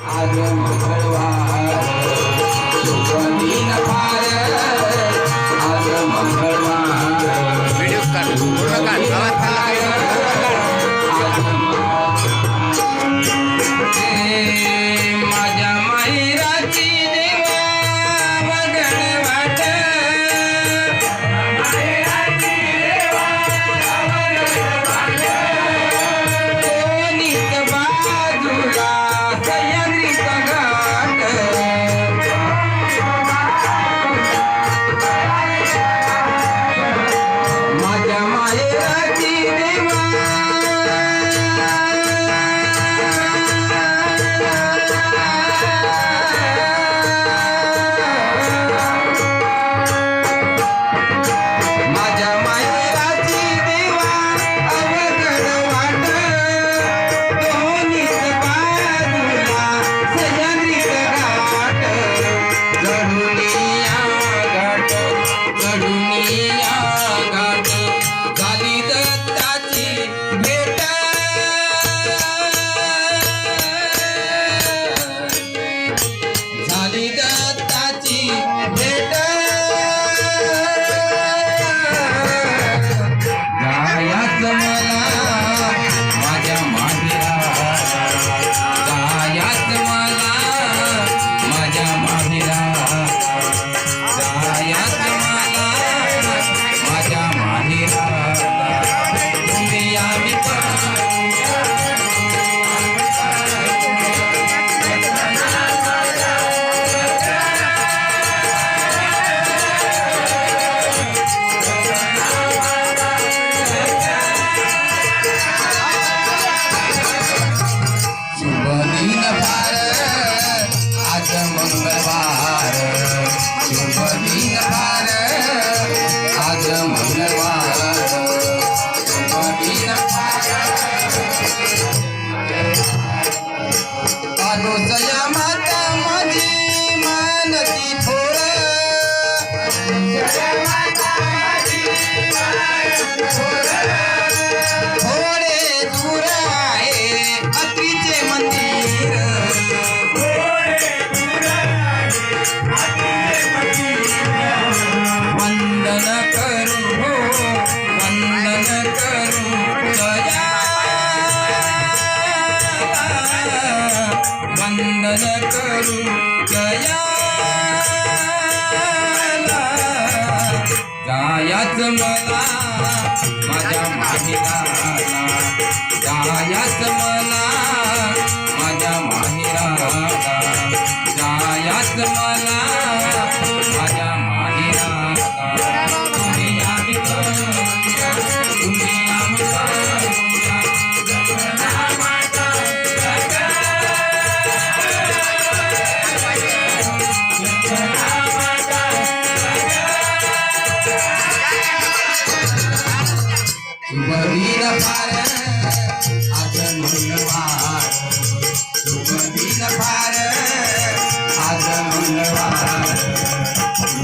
આગળ गायाच गायाच मला माझ्या माहिराला. गायाच मला माझ्या माहिराला गायाच मला माझ्या माहिराला तुम्ही आम्ही करूया, तुम्ही आम्ही करूया. शुभदिन फार आज मंगळवार शुभदिन फार आज मंगळवार शुभदिन फार सद्गुरु मनी माझ्या रमणपुरी सद्गुरु मनी माझ्या